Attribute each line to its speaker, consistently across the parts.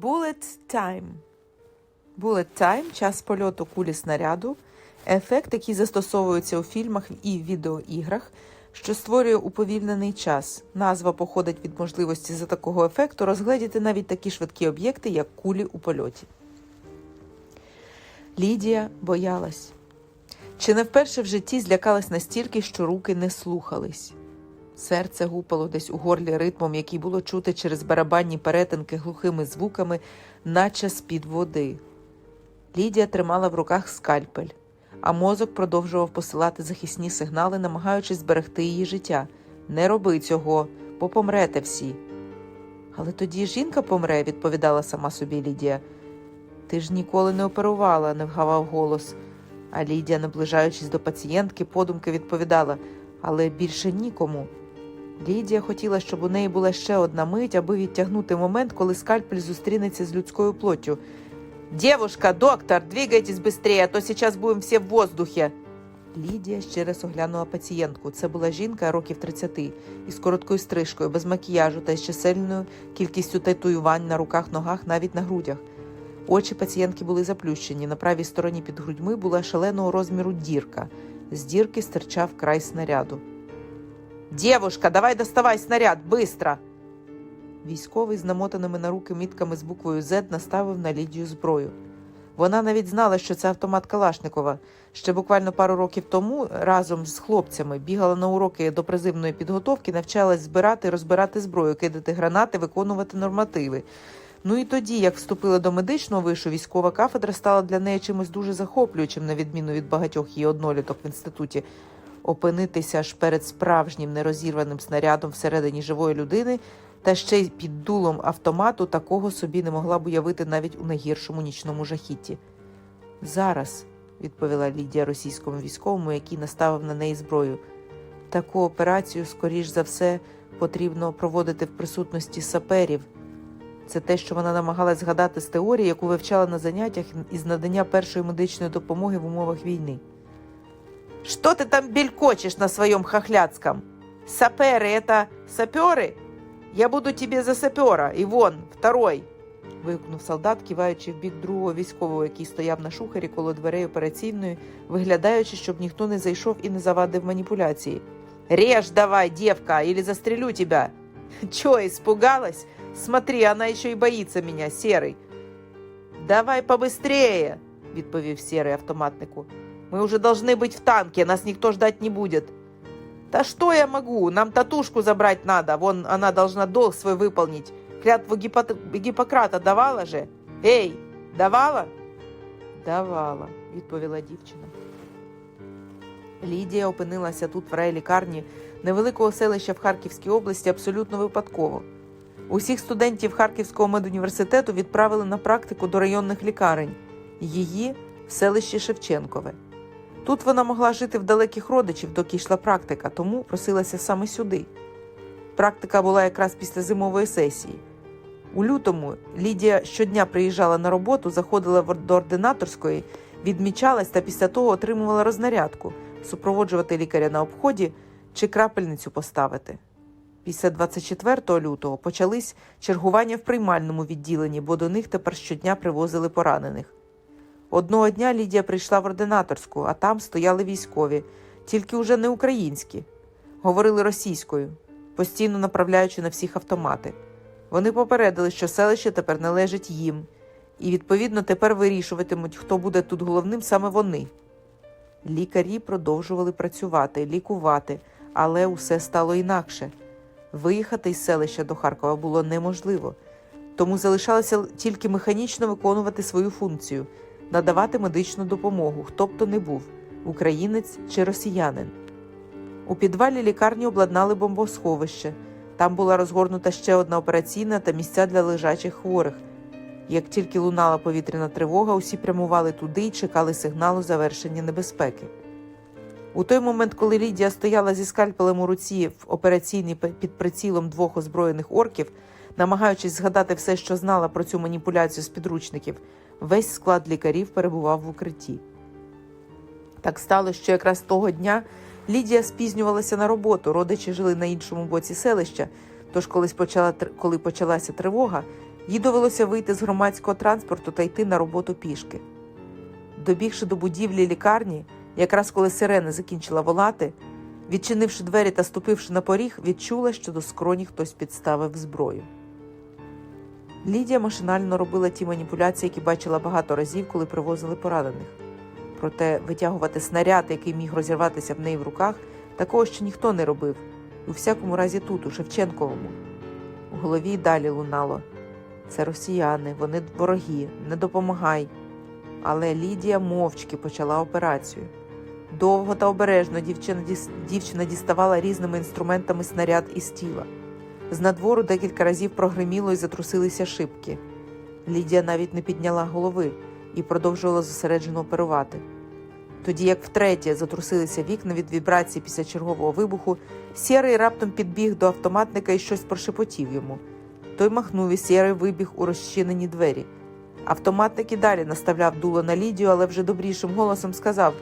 Speaker 1: Bullet Time. Bullet Time час польоту кулі снаряду, ефект, який застосовується у фільмах і відеоіграх, що створює уповільнений час. Назва походить від можливості за такого ефекту розгледіти навіть такі швидкі об'єкти, як кулі у польоті. Лідія боялась. Чи не вперше в житті злякалась настільки, що руки не слухались. Серце гупало десь у горлі ритмом, який було чути через барабанні перетинки глухими звуками, наче з-під води. Лідія тримала в руках скальпель, а мозок продовжував посилати захисні сигнали, намагаючись зберегти її життя. Не роби цього, бо помрете всі. Але тоді жінка помре, відповідала сама собі Лідія. Ти ж ніколи не оперувала, не вгавав голос. А Лідія, наближаючись до пацієнтки, подумки відповідала, але більше нікому. Лідія хотіла, щоб у неї була ще одна мить, аби відтягнути момент, коли скальпель зустрінеться з людською плоттю. Девушка, доктор, двигайтесь быстрее, а то сейчас будем всі в воздухе. Лідія ще раз оглянула пацієнтку. Це була жінка років 30, із короткою стрижкою, без макіяжу та з чисельною кількістю татуювань на руках, ногах, навіть на грудях. Очі пацієнтки були заплющені. На правій стороні під грудьми була шаленого розміру дірка. З дірки стирчав край снаряду. Дівушка, давай доставай снаряд, быстро! Військовий з намотаними на руки мітками з буквою Z наставив на Лідію зброю. Вона навіть знала, що це автомат Калашникова. Ще буквально пару років тому разом з хлопцями бігала на уроки до призивної підготовки, навчалась збирати розбирати зброю, кидати гранати, виконувати нормативи. Ну і тоді, як вступила до медичного вишу, військова кафедра стала для неї чимось дуже захоплюючим, на відміну від багатьох її одноліток в інституті. Опинитися аж перед справжнім нерозірваним снарядом всередині живої людини та ще й під дулом автомату такого собі не могла б уявити навіть у найгіршому нічному жахітті. Зараз, відповіла Лідія російському військовому, який наставив на неї зброю. Таку операцію, скоріш за все, потрібно проводити в присутності саперів. Це те, що вона намагалась згадати з теорії, яку вивчала на заняттях із надання першої медичної допомоги в умовах війни. Что ты там белькочешь на своем хохляцком? Саперы — это саперы? Я буду тебе за сапера, і вон, второй. вигукнув солдат, киваючи в бік другого військового, який стояв на шухері коло дверей операційної, виглядаючи, щоб ніхто не зайшов і не завадив маніпуляції. Режь давай, девка, или застрелю тебя. Чё, испугалась? Смотри, она еще и боится меня, серый. Давай побыстрее, відповів серий автоматнику. Мы уже должны быть в танке, нас никто ждать не будет. Да что я могу? Нам татушку забрать надо. Вон она должна долг свой выполнить. Клятву Гиппот... Гиппократа давала же? Эй, давала? Давала, відповіла дівчина. Лідія опинилася тут, в райлікарні невеликого селища в Харківській області, абсолютно випадково. Усіх студентів Харківського медуніверситету відправили на практику до районних лікарень. Її в селищі Шевченкове. Тут вона могла жити в далеких родичів, доки йшла практика, тому просилася саме сюди. Практика була якраз після зимової сесії. У лютому Лідія щодня приїжджала на роботу, заходила до ординаторської, відмічалась та після того отримувала рознарядку супроводжувати лікаря на обході чи крапельницю поставити. Після 24 лютого почались чергування в приймальному відділенні, бо до них тепер щодня привозили поранених. Одного дня Лідія прийшла в ординаторську, а там стояли військові, тільки уже не українські. Говорили російською, постійно направляючи на всіх автомати. Вони попередили, що селище тепер належить їм, і, відповідно, тепер вирішуватимуть, хто буде тут головним саме вони. Лікарі продовжували працювати, лікувати, але усе стало інакше. Виїхати із селища до Харкова було неможливо, тому залишалося тільки механічно виконувати свою функцію надавати медичну допомогу, хто б то не був українець чи росіянин. У підвалі лікарні обладнали бомбосховище. Там була розгорнута ще одна операційна та місця для лежачих хворих. Як тільки лунала повітряна тривога, усі прямували туди і чекали сигналу завершення небезпеки. У той момент, коли Лідія стояла зі скальпелем у руці в операційній під прицілом двох озброєних орків, намагаючись згадати все, що знала про цю маніпуляцію з підручників, весь склад лікарів перебував в укритті. Так сталося, що якраз того дня Лідія спізнювалася на роботу, родичі жили на іншому боці селища, тож почала, коли почалася тривога, Їй довелося вийти з громадського транспорту та йти на роботу пішки. Добігши до будівлі лікарні, якраз коли сирена закінчила волати, відчинивши двері та ступивши на поріг, відчула, що до скроні хтось підставив зброю. Лідія машинально робила ті маніпуляції, які бачила багато разів, коли привозили поранених. Проте витягувати снаряд, який міг розірватися в неї в руках, такого ще ніхто не робив, у всякому разі тут, у Шевченковому. У голові й далі лунало це росіяни, вони вороги, не допомагай. Але Лідія мовчки почала операцію. Довго та обережно дівчина, діставала різними інструментами снаряд із тіла. З надвору декілька разів прогриміло і затрусилися шибки. Лідія навіть не підняла голови і продовжувала зосереджено оперувати. Тоді, як втретє затрусилися вікна від вібрації після чергового вибуху, сірий раптом підбіг до автоматника і щось прошепотів йому. Той махнув і сірий вибіг у розчинені двері. Автоматник і далі наставляв дуло на Лідію, але вже добрішим голосом сказав: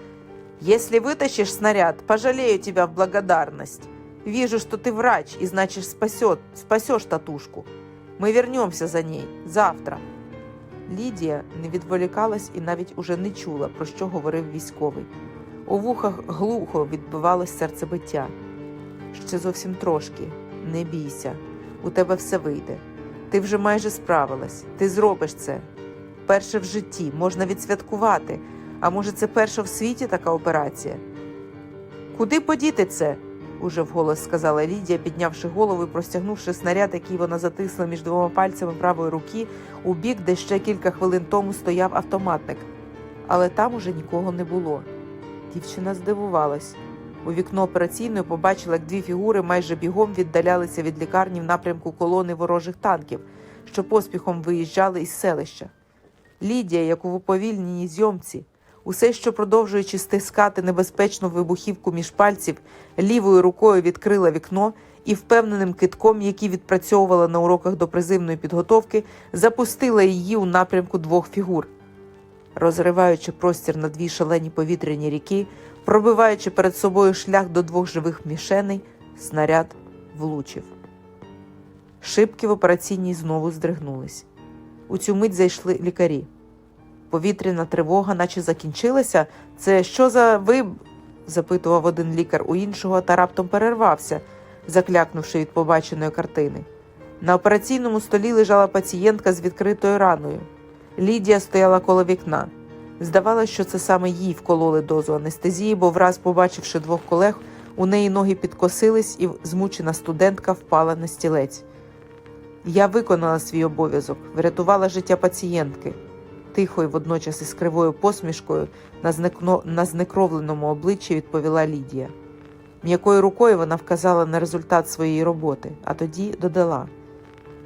Speaker 1: «Если вытащишь снаряд, пожалею тебя в благодарность. Вижу, что ты врач, и значит спасет, спасешь татушку. Мы вернемся за ней завтра. Лідія не відволікалась і навіть уже не чула, про що говорив військовий. У вухах глухо відбивалось серцебиття. Ще зовсім трошки. Не бійся, у тебе все вийде. Ти вже майже справилась, ти зробиш це. Перше в житті можна відсвяткувати. А може, це перша в світі така операція? Куди подіти це? Уже вголос сказала Лідія, піднявши голову і простягнувши снаряд, який вона затисла між двома пальцями правої руки, у бік, де ще кілька хвилин тому стояв автоматник. Але там уже нікого не було. Дівчина здивувалась. У вікно операційної побачила, як дві фігури майже бігом віддалялися від лікарні в напрямку колони ворожих танків, що поспіхом виїжджали із селища. Лідія, як у уповільненій зйомці, усе, що продовжуючи стискати небезпечну вибухівку між пальців, лівою рукою відкрила вікно і впевненим китком, який відпрацьовувала на уроках допризивної підготовки, запустила її у напрямку двох фігур. Розриваючи простір на дві шалені повітряні ріки, пробиваючи перед собою шлях до двох живих мішеней, снаряд влучив. Шибки в операційній знову здригнулись. У цю мить зайшли лікарі. Повітряна тривога, наче закінчилася. Це що за виб? запитував один лікар у іншого та раптом перервався, заклякнувши від побаченої картини. На операційному столі лежала пацієнтка з відкритою раною. Лідія стояла коло вікна. Здавалося, що це саме їй вкололи дозу анестезії, бо враз, побачивши двох колег, у неї ноги підкосились, і змучена студентка впала на стілець. Я виконала свій обов'язок, врятувала життя пацієнтки. Тихо і водночас із кривою посмішкою на, зникно... на знекровленому обличчі відповіла Лідія. М'якою рукою вона вказала на результат своєї роботи, а тоді додала.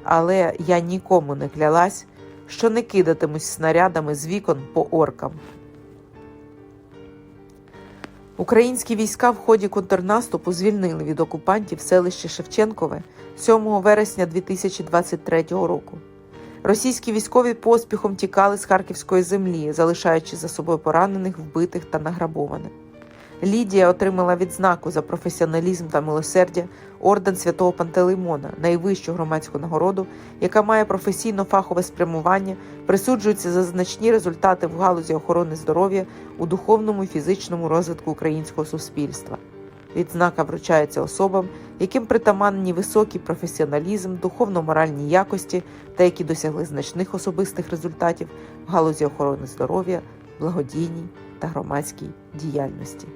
Speaker 1: Але я нікому не клялась, що не кидатимусь снарядами з вікон по оркам. Українські війська в ході контрнаступу звільнили від окупантів селище Шевченкове 7 вересня 2023 року. Російські військові поспіхом тікали з харківської землі, залишаючи за собою поранених, вбитих та награбованих. Лідія отримала відзнаку за професіоналізм та милосердя орден святого Пантелеймона, найвищу громадську нагороду, яка має професійно-фахове спрямування, присуджується за значні результати в галузі охорони здоров'я у духовному і фізичному розвитку українського суспільства. Відзнака вручається особам, яким притаманні високий професіоналізм, духовно-моральні якості та які досягли значних особистих результатів в галузі охорони здоров'я, благодійній та громадській діяльності.